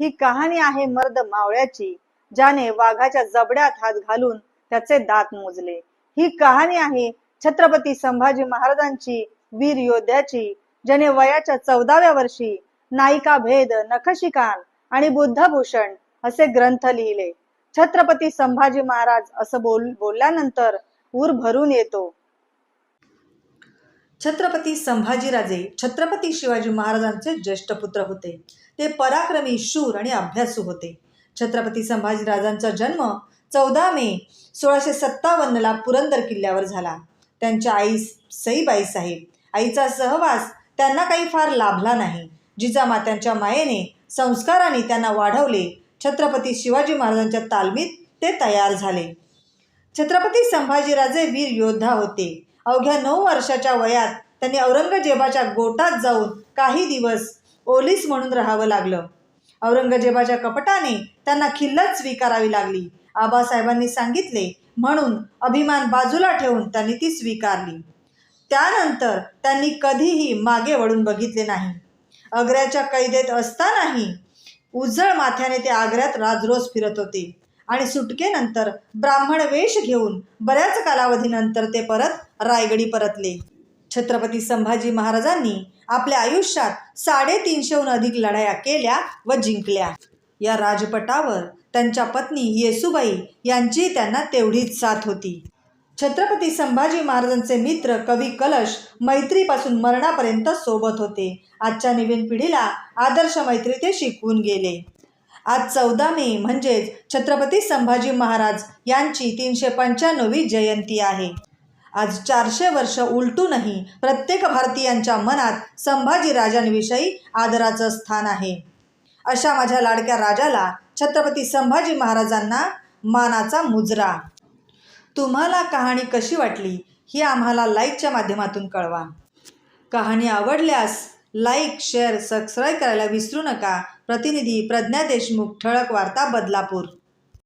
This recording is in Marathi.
ही कहाणी आहे मर्द मावळ्याची ज्याने वाघाच्या जबड्यात हात घालून त्याचे दात मोजले. ही कहाणी आहे छत्रपती संभाजी महाराजांची वीर योद्ध्याची ज्याने वयाच्या चौदाव्या वर्षी नायिका भेद नखशिकान आणि बुद्धभूषण असे ग्रंथ लिहिले. छत्रपती संभाजी महाराज असं बोल बोलल्यानंतर ऊर भरून येतो. छत्रपती संभाजीराजे छत्रपती शिवाजी महाराजांचे ज्येष्ठ पुत्र होते. ते पराक्रमी शूर आणि अभ्यासू होते. छत्रपती संभाजीराजांचा जन्म चौदा मे सोळाशे सत्तावन्नला पुरंदर किल्ल्यावर झाला. त्यांच्या आई सईबाई साहेब आईचा सहवास त्यांना काही फार लाभला नाही जिजामात्यांच्या मायेने संस्काराने त्यांना वाढवले. छत्रपती शिवाजी महाराजांच्या तालमीत ते तयार झाले. छत्रपती संभाजीराजे वीर योद्धा होते. अवघ्या नऊ वर्षाच्या वयात त्यांनी औरंगजेबाच्या गोटात जाऊन काही दिवस ओलीस म्हणून राहावं लागलं. औरंगजेबाच्या कपटाने त्यांना खिल्लत स्वीकारावी लागली. आबासाहेबांनी सांगितले म्हणून अभिमान बाजूला ठेवून त्यांनी ती स्वीकारली. त्यानंतर त्यांनी कधीही मागे वळून बघितले नाही. आग्र्याच्या कैदेत असतानाही उजळ माथ्याने ते आग्र्यात राजरोज फिरत होते आणि सुटकेनंतर ब्राह्मण वेश घेऊन बऱ्याच कालावधीनंतर ते परत रायगडी परतले. छत्रपती संभाजी महाराजांनी आपल्या आयुष्यात साडेतीनशेहून अधिक लढाया केल्या व जिंकल्या. या राजपटावर त्यांच्या पत्नी येसुबाई यांची त्यांना तेवढीच साथ होती. छत्रपती संभाजी महाराजांचे मित्र कवी कलश मैत्रीपासून मरणापर्यंत सोबत होते. आजच्या नवीन पिढीला आदर्श मैत्री ते शिकवून गेले. आज चौदा मे म्हणजेच छत्रपती संभाजी महाराज यांची तीनशे पंच्याण्णवी जयंती आहे. आज चारशे वर्ष उलटूनही प्रत्येक भारतीयांच्या मनात संभाजी राजांविषयी आदराचं स्थान आहे. अशा माझ्या लाडक्या राजाला छत्रपती संभाजी महाराजांना मानाचा मुजरा. तुम्हाला कहाणी कशी वाटली ही आम्हाला लाईकच्या माध्यमातून कळवा. कहाणी आवडल्यास लाईक शेअर सबस्क्राईब करायला विसरू नका. प्रतिनिधी प्रज्ञा देशमुख ठळक वार्ता बदलापूर.